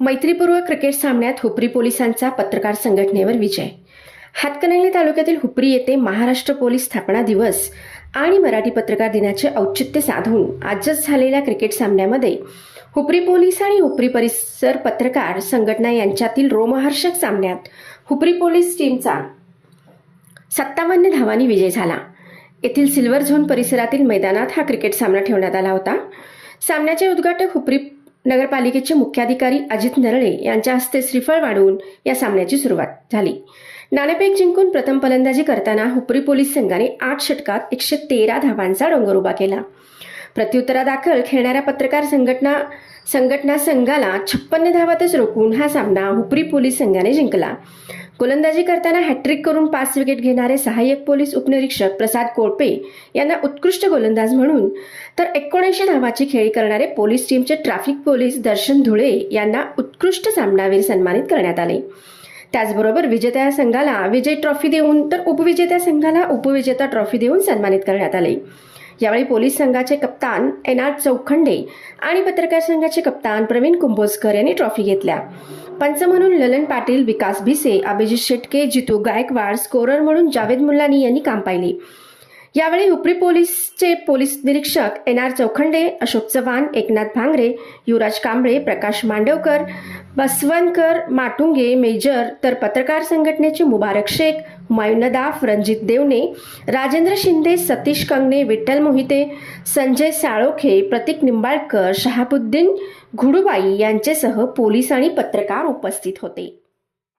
मैत्रीपूर्वक cricket सामन्यात हुपरी पोलिसांचा पत्रकार संघटनेवर विजय. हातकणंगले तालुक्यातील हुपरी येथे महाराष्ट्र पोलीस स्थापना दिवस आणि मराठी पत्रकार दिनाचे औचित्य साधून आजच झालेल्या क्रिकेट सामन्यामध्ये हुपरी पोलीस आणि हुपरी परिसर पत्रकार संघटना यांच्यातील रोमहर्षक सामन्यात हुपरी पोलीस टीमचा सत्तावन्न धावांनी विजय झाला. येथील सिल्वर झोन परिसरातील मैदानात हा क्रिकेट सामना ठेवण्यात आला होता. सामन्याचे उद्घाटक हुपरी नगरपालिकेचे मुख्याधिकारी अजित नरळे यांच्या हस्ते श्रीफळ वाढवून या सामन्याची सुरुवात झाली. नाणेफेक जिंकून प्रथम फलंदाजी करताना हुपरी पोलीस संघाने आठ षटकात एकशे तेरा धावांचा डोंगर उभा केला. प्रत्युत्तरादाखल खेळणाऱ्या पत्रकार संघटना संघटना संघाला छप्पन्न धावातच रोखून हा सामना हुपरी पोलीस संघाने जिंकला. गोलंदाजी करताना हॅट्रिक करून पाच विकेट घेणारे सहाय्यक पोलीस उपनिरीक्षक प्रसाद कोळपे यांना उत्कृष्ट गोलंदाज म्हणून तर एकोणऐंशी धावाची खेळी करणारे पोलीस टीमचे ट्रॅफिक पोलीस दर्शन धुळे यांना उत्कृष्ट सामनावीर सन्मानित करण्यात आले. त्याचबरोबर विजेत्या संघाला विजय ट्रॉफी देऊन तर उपविजेत्या संघाला उपविजेता ट्रॉफी देऊन सन्मानित करण्यात आले. यावेळी पोलीस संघाचे कप्तान एन आर चौखंडे आणि पत्रकार संघाचे कप्तान प्रवीण कुंभोजकर यांनी ट्रॉफी घेतल्या. पंच म्हणून ललन पाटील विकास भिसे अभिजित शेटके जितू गायकवाड स्कोरर म्हणून जावेद मुल्लानी यांनी काम पाहिले. यावेळी उपरी पोलीसचे पोलीस निरीक्षक N R Chaukhande Ashok Chavan Eknath Bhangare Yuvraj Kamble Prakash Mandavkar Basavankar Matunge major तर पत्रकार संघटनेचे मुबारक शेख हुमायून नदाफ रणजित देवणे राजेंद्र शिंदे सतीश कंगणे विठ्ठल मोहिते संजय साळोखे प्रतीक निंबाळकर शहाबुद्दीन घुडुबाई यांचेसह पोलीस आणि पत्रकार उपस्थित होते.